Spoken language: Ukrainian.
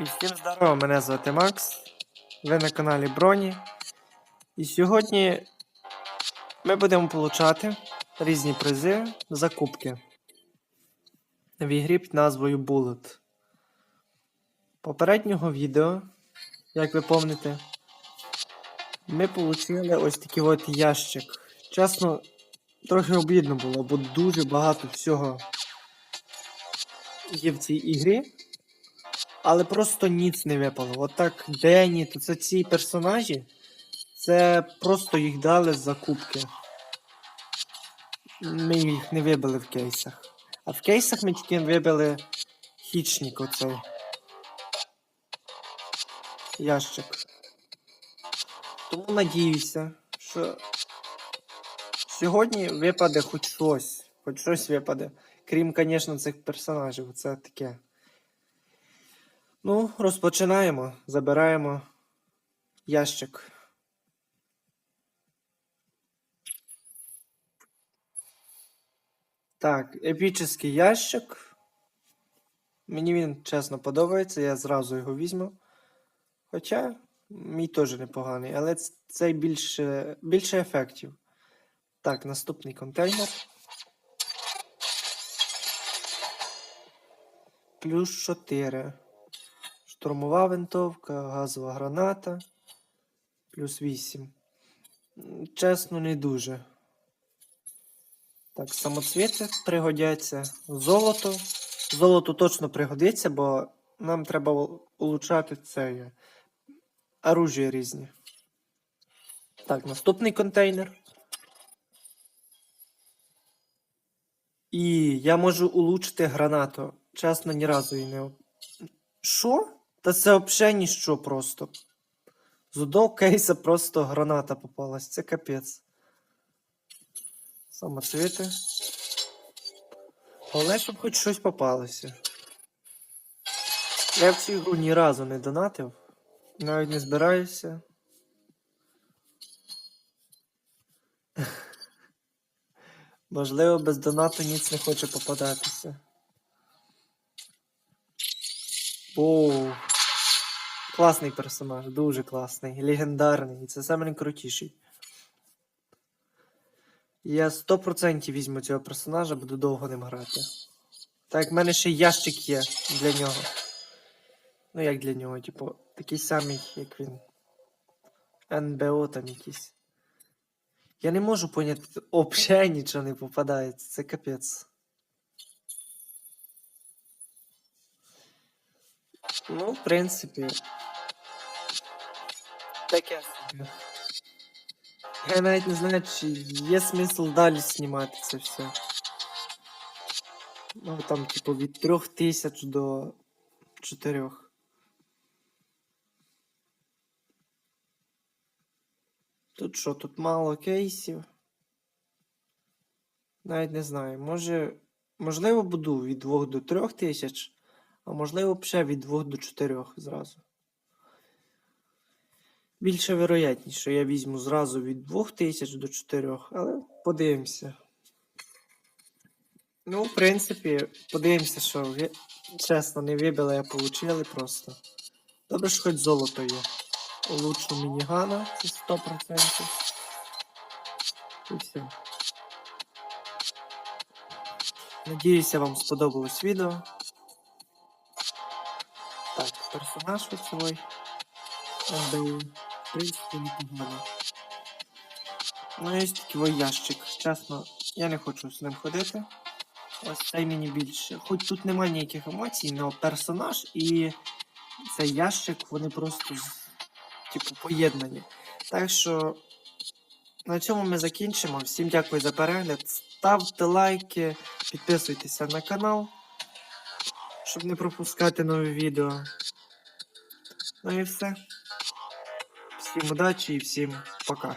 І всім здорово, мене звати Макс. Ви на каналі Броні. І сьогодні ми будемо получати різні призи за кубки в ігрі під назвою Bullet. Попереднього відео, як ви пам'ятаєте, ми отримали ось такий от ящик. Чесно, трохи обідно було, бо дуже багато всього є в цій ігрі. Але просто ніц не випало. Отак Дені, то це ці персонажі. Це просто їх дали з закупки. Ми їх не вибили в кейсах. А в кейсах ми тільки вибили хічник оцей. Ящик. Тому надіюся, що сьогодні випаде хоч щось. Хоч щось випаде. Крім, звісно, цих персонажів. Це таке. Ну, розпочинаємо. Забираємо ящик. Так, епічний ящик. Мені він чесно подобається, я зразу його візьму. Хоча мій теж непоганий, але ц- цей більше, більше ефектів. Так, наступний контейнер. Плюс 4. Штурмова винтовка, газова граната. Плюс 8. Чесно, не дуже. Так, самоцвіти пригодяться. Золото. Золото точно пригодиться, бо нам треба улучшати це е, оружие різні. Так, наступний контейнер. І я можу улучшити гранату. Чесно, ні разу її не. Що? Та це взагалі ніщо просто. З одного кейса просто граната попалась. Це капець. Самоцвіти. Головне, щоб хоч щось попалося. Я в цю ігру ні разу не донатив. Навіть не збираюся. Можливо, без донату ніц не хоче попадатися. Оу. Класний персонаж, дуже класний, легендарний. І це найкрутіший. Я 100% візьму цього персонажа, буду довго ним грати. Так, в мене ще ящик є для нього. Ну, як для нього, типу, такий самий, як він. НБО там якийсь. Я не можу поняти, взагалі нічого не попадається. Це капець. Ну, в принципі. Таке собі. Я навіть не знаю, чи є смисл далі знімати це все. Ну, там, типу, від трьох тисяч до чотирьох. Тут що, тут мало кейсів. Навіть не знаю. Може, можливо, буду від 2 до 3 тисяч, а можливо, ще від 2 до 4 зразу. Більше вероятніше, що я візьму зразу від 2000 до 4, але подивимося. Ну, в принципі, подивимося, що чесно, не вибили, а получили просто. Добре, що хоч золото є. Улучшу мінігана, це 100%. І все. Надіюся, вам сподобалось відео. Персонаж лицевой. НБУ. В принципі, непогано. Ну, є такий ящик. Чесно, я не хочу з ним ходити. Ось цей мені більше. Хоч тут немає ніяких емоцій, але персонаж і цей ящик, вони просто типу поєднані. Так що на цьому ми закінчимо. Всім дякую за перегляд. Ставте лайки, підписуйтеся на канал, щоб не пропускати нові відео. Ну і все. Всім удачі і всім пока.